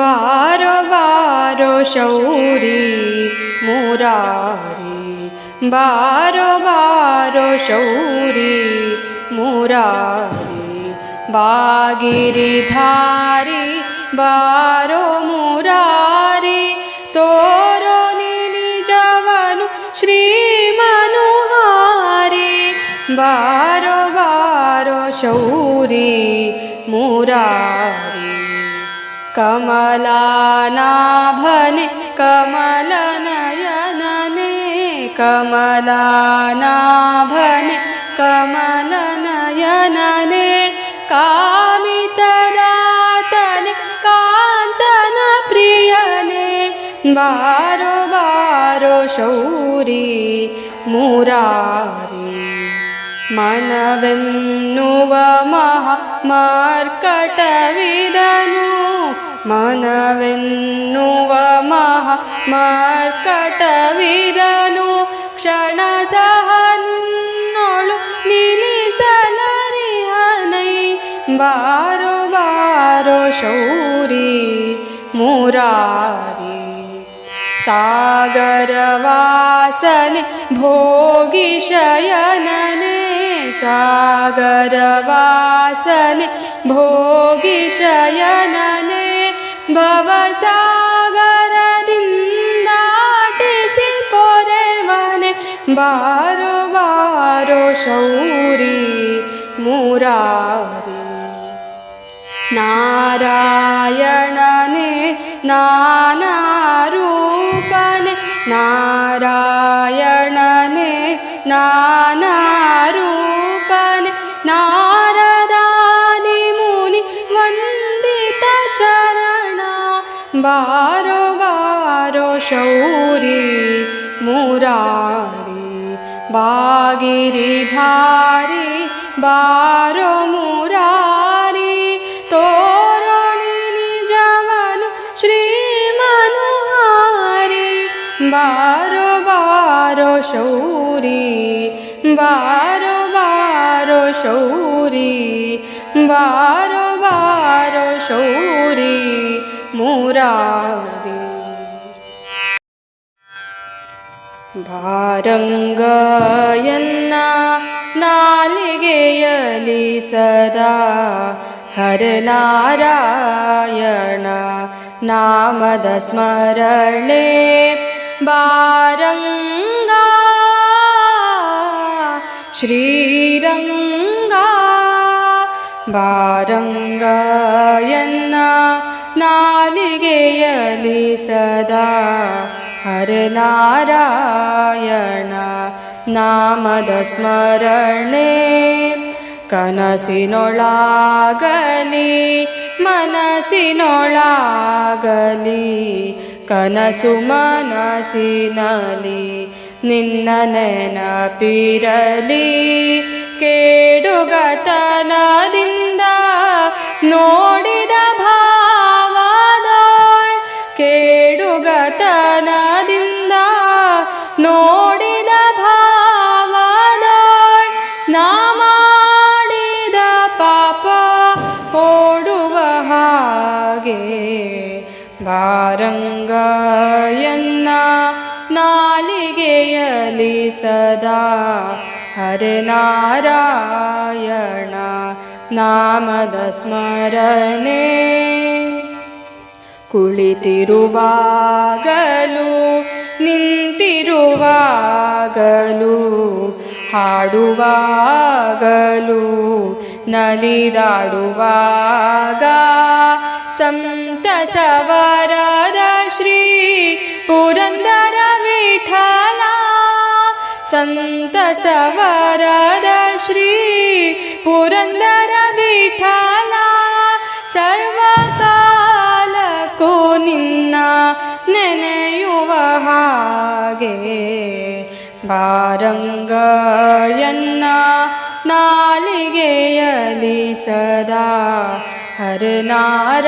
बारो बारो शौरी मुरारी बारो बारो शौरी मुरारी बागिरिधारी बारो मुरारी तोरो निजवनु श्रीमनुहारी बारो बारो शौरी मुरारी कमलानाभने कमलनयनने कमलानाभने कमलनयनने कामितदातने कान्तनप्रियने बारो बारो शौरी मुरारी मनवेन्नुव महा मार्कटविदनु मनवेन्नुव महा मार्कटविदनु क्षणसहन्नोळु निलिसलरिहनै बारो बारो शौरी मुरारी सागरवासने भोगिशयनने सागरवासने भोगिशयनने भवसागरदिन्दाटिसि पोरेवने बारो बारो शौरी मुरारी। नारायणने നാരായണനെ നാനാരൂപനെ നാരദാദി മുനി വന്ദിത ചരണ ബാരോ ബാരോ ശൗരി മുരാരി ബാഗിരിധാരി ബാരോ മുരാരി बारो बारो शौरी बारो बारो शौरी बारो बारो शौरी मुरारी भारङ्गयन्न नालिगेयलि सदा हरनारायण नामद स्मरणे बारङ्गा श्रीरङ्गा बारङ्गायन्न नालिगेयलि सदा ಹರನಾರಾಯಣ ನಾಮದ ಸ್ಮರಣೆ. ಕನಸಿನೊಳಾಗಲಿ ಮನಸ್ಸಿನೊಳಾಗಲಿ ಕನಸು ಮನಸ್ಸಿನಲಿ ನಿನ್ನ ನೆನಪಿರಲಿ. ಕೇಡುಗತನದಿಂದ ನೋಡಿದ ಭಾವದ ಕೇಡುಗತನದಿಂದ ಬಾರಂಗಯನ್ನ ನಾಲಿಗೆಯಲಿ ಸದಾ. ಹರನಾರಾಯಣ ನಾಮದ ಸ್ಮರಣೆ. ಕುಳಿತಿರುವಾಗಲು ನಿಂತಿರುವಾಗಲು ಹಾಡುವಾಗಲು ನಲಿದಾಡುವಾಗ ಸಂತಸವರದ ಶ್ರೀ ಪುರಂದರ ವಿಠಲ. ಸಂತಸವರದ ಶ್ರೀ ಪುರಂದರ ವಿಠಲ. ಸರ್ವಕಾಲಕ್ಕೂ ನಿನ್ನ ನೆನೆಯುವ ಹಾಗೆ ಬಾರಂಗಯನ್ನ ನಾಲಿಗೆಯಲಿ ಸದಾ ಹರನಾರಾಯಣ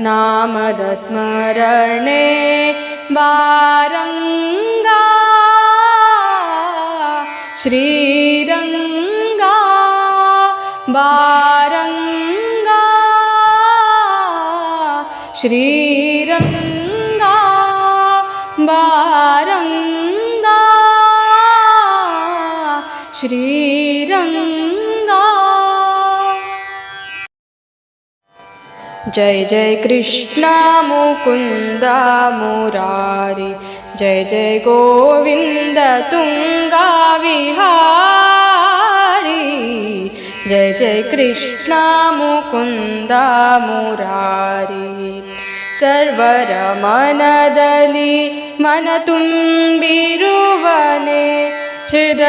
ನಾಮದ ಸ್ಮರಣೆ ಬಾರಂಗ ಶ್ರೀರಂಗ ಬಾರಂಗ श्रीरङ्गा श्रीरङ्गा। जय जय कृष्णमुकुन्द मुरारि। जय जय गोविन्द तुङ्गा विहारी। जय जय कृष्णमुकुन्द मुरारी। सर्वरमनदलि मन तुम्बिरुवन हृदयवतुम्बी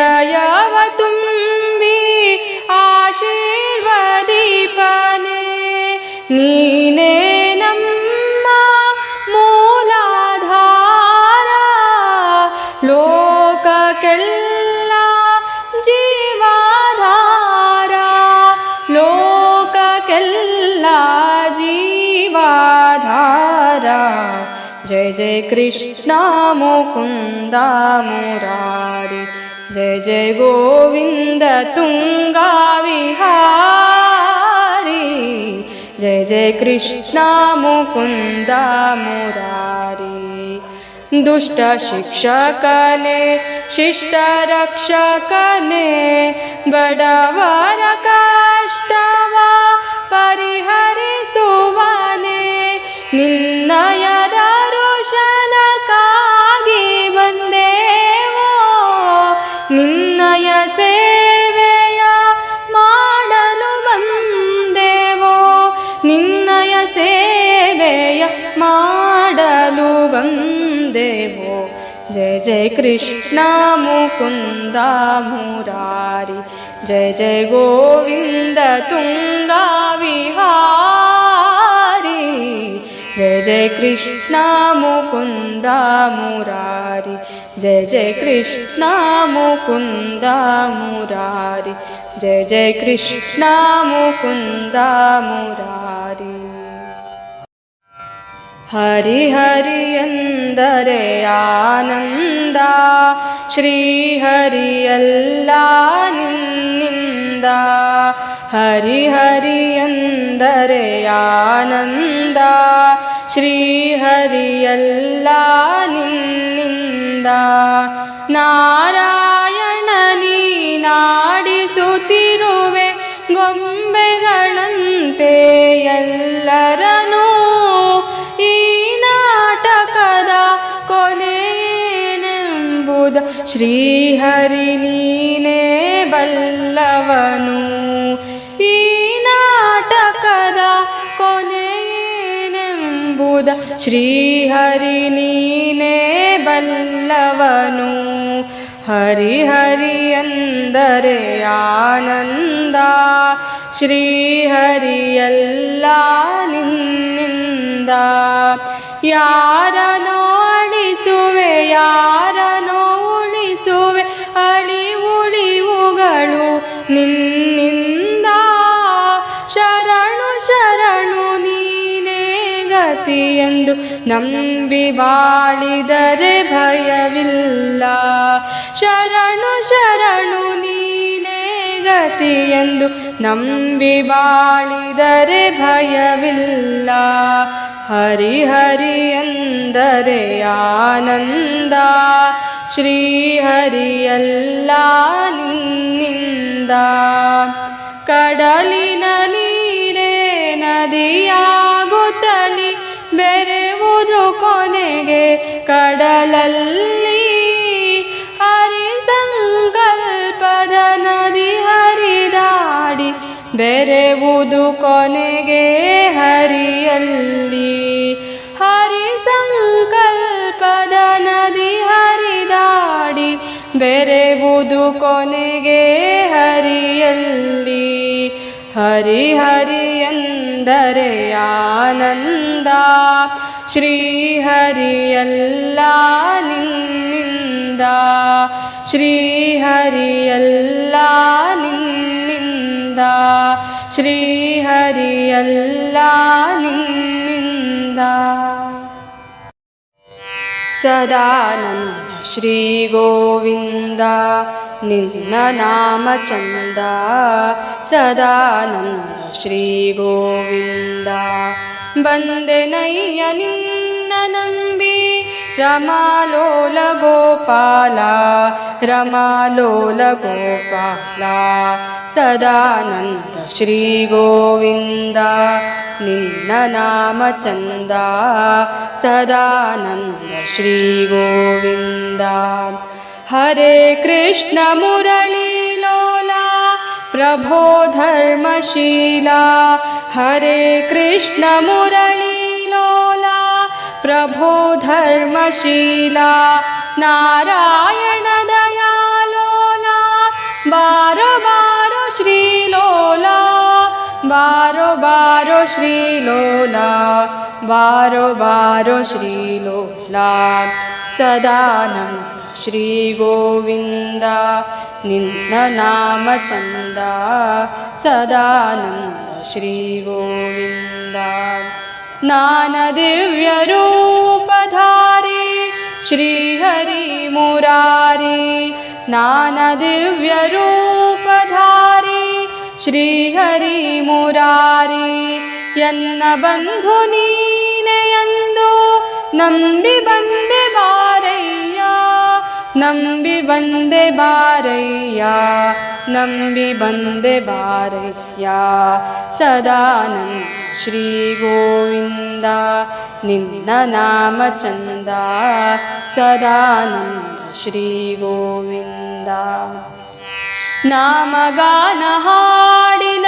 आशीर्वीनेन मूलाधारा लोककल्ला जीवाधारा लोककल्ला जीवा जय जय कृष्णा मुकुन्दा मुरारी जय जय गोविन्द तुङ्गा विहारी जय जय कृष्णा मुकुन्द मुरारि दुष्टशिक्षकने शिष्टरक्षकने बडवर जय जय कृष्णा मुकुन्द मुरारि जय जय गोविन्द तुङ्गा विहारी जय जय कृष्णा मुकुन्द मुरारि जय जय कृष्णा मुकुन्द मुरारि जय जय कृष्णा मुकुन्द मुरारि ಹರಿ ಹರಿ ಎಂದರೆ ಆನಂದ ಶ್ರೀಹರಿಯಲ್ಲ ನಿನ್ನಿಂದ ಹರಿ ಹರಿ ಎಂದರೆ ಆನಂದ ಶ್ರೀಹರಿಯಲ್ಲ ನಿನ್ನಿಂದ ನಾರಾಯಣ ನೀ ನಾಡಿಸುತ್ತಿರುವೆ ಗೊಂಬೆಗಳಂತೆ ಎಲ್ಲರನೂ ಕೊನೆಯೇನೆಂಬುದ ಶ್ರೀಹರಿ ನೀನೇ ಬಲ್ಲವನು. ಈ ನಾಟಕದ ಕೊನೆಯೇನೆಂಬುದ ಶ್ರೀಹರಿ ನೀನೇ ಬಲ್ಲವನು. ಹರಿ ಎಂದರೆ ಆನಂದ. ಶ್ರೀಹರಿಯಲ್ಲ ನಿನ್ನಿಂದ. ಯಾರ ನೋಡಿಸುವೆ ಯಾರನೋ ಉಳಿಸುವೆ ಅಳಿ ಉಳಿವುಗಳು ನಿನ್ನಿಂದ. ಶರಣು ಶರಣು, ನೀನೇ ಗತಿ ಎಂದು ನಂಬಿ ಬಾಳಿದರೆ ಭಯವಿಲ್ಲ. ಶರಣು ಶರಣು, ನೀನೇ ಗತಿ ಎಂದು ನಂಬಿ ಬಾಳಿದರೆ ಭಯವಿಲ್ಲ. ಹರಿ ಎಂದರೆ ಆನಂದ. ಶ್ರೀಹರಿಯಲ್ಲ ನಿನ್ನಿಂದ. ಕಡಲಿನ ನೀರೇ ನದಿಯಾಗುತ್ತಲಿ ಬೆರೆವುದು ಕೊನೆಗೆ ಕಡಲಲ್ಲಿ. ಹರಿ ಸಂಕಲ್ಪದ ನದಿ ಹರಿದಾಡಿ ಬೆರೆವುದು ಕೊನೆಗೆ ಹರಿಯಲ್ಲಿ. ಬೆರೆವುದು ಕೊನೆಗೆ ಹರಿಯಲ್ಲಿ. ಹರಿ ಹರಿಯಂದರೆ ಆನಂದ. ಶ್ರೀ ಹರಿಯಲ್ಲ ನಿನ್ನಿಂದ. ಶ್ರೀ ಹರಿಯಲ್ಲ ನಿನ್ನಿಂದ. ಶ್ರೀ ಹರಿಯಲ್ಲ ನಿನ್ನಿಂದ. सदानन्द श्रीगोविन्द निन्दनामचन्द सदानन्द श्रीगोविन्द वन्दे नय्य निन्दनम्बि रमालो लगोपाला रमा लो सदानन्द श्री गोविन्द निन्दनामचन्द सदानन्द श्रीगोविन्द हरे कृष्णमुरली लोला प्रभो धर्मशीला। हरे कृष्णमुरणी प्रभो धर्मशीला नारायण दया बारो बारो श्रीलोला बारो बारो श्रीलोला बारो बारो श्री लोला। सदानं श्रीगोविन्द निन्दनामचन्द सदानन्द श्रीगोविन्द नदिव्यरूपधारी श्रीहरि मुरारी नानदिव्यरूपधारी श्रीहरि यन्न बन्धुनीनयन्दो नम्बि वन्दे बारय्या। नम्बि वन्दे बारय्या नम्बि वन्दे बारय्या। सदानन्द ಶ್ರೀ ಗೋವಿಂದ ನಿನ್ನಿನ ನಾಮ ಚಂದ, ಸದಾನಂದ ಶ್ರೀ ಗೋವಿಂದ. ನಾಮಗಾನ ಹಾಡಿನ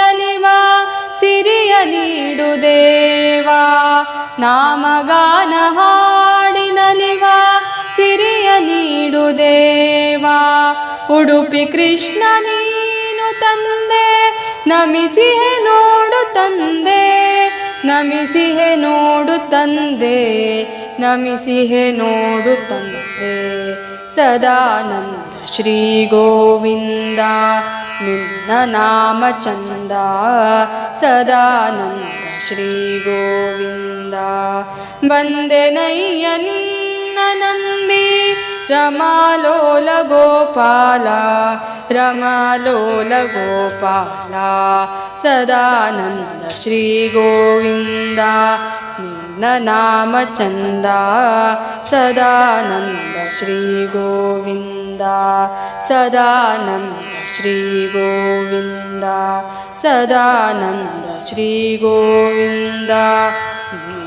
ಸಿರಿಯ ನೀಡು ದೇವಾ. ನಾಮಗಾನ ಹಾಡಿನ ನಿವ ಸಿರಿಯ ನೀಡು ದೇವಾ. ಉಡುಪಿ ಕೃಷ್ಣ ನೀನು ತಂದೆ ನಮಿಸಿಹೆ ನೋಡು ತಂದೆ, ನಮಿಸಿಹೆ ನೋಡು ತಂದೆ, ನಮಿಸಿಹೆ ನೋಡು ತಂದೆ. ಸದಾನಂದ ಶ್ರೀ ಗೋವಿಂದ, ನಿನ್ನ ನಾಮ ಚಂದ. ಸದಾನಂದ ಶ್ರೀ ಗೋವಿಂದ, ಬಂದೆ ನಯ್ಯ ನಿನ್ನ रमालोल गोपाला रमालोल गोपाला सदानन्द श्री गोविंदा सदानन्द श्री गोविंदा सदानंद श्री गोविंदा।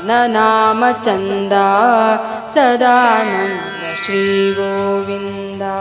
न नामचन्दा सदा नन्द श्रीगोविन्दा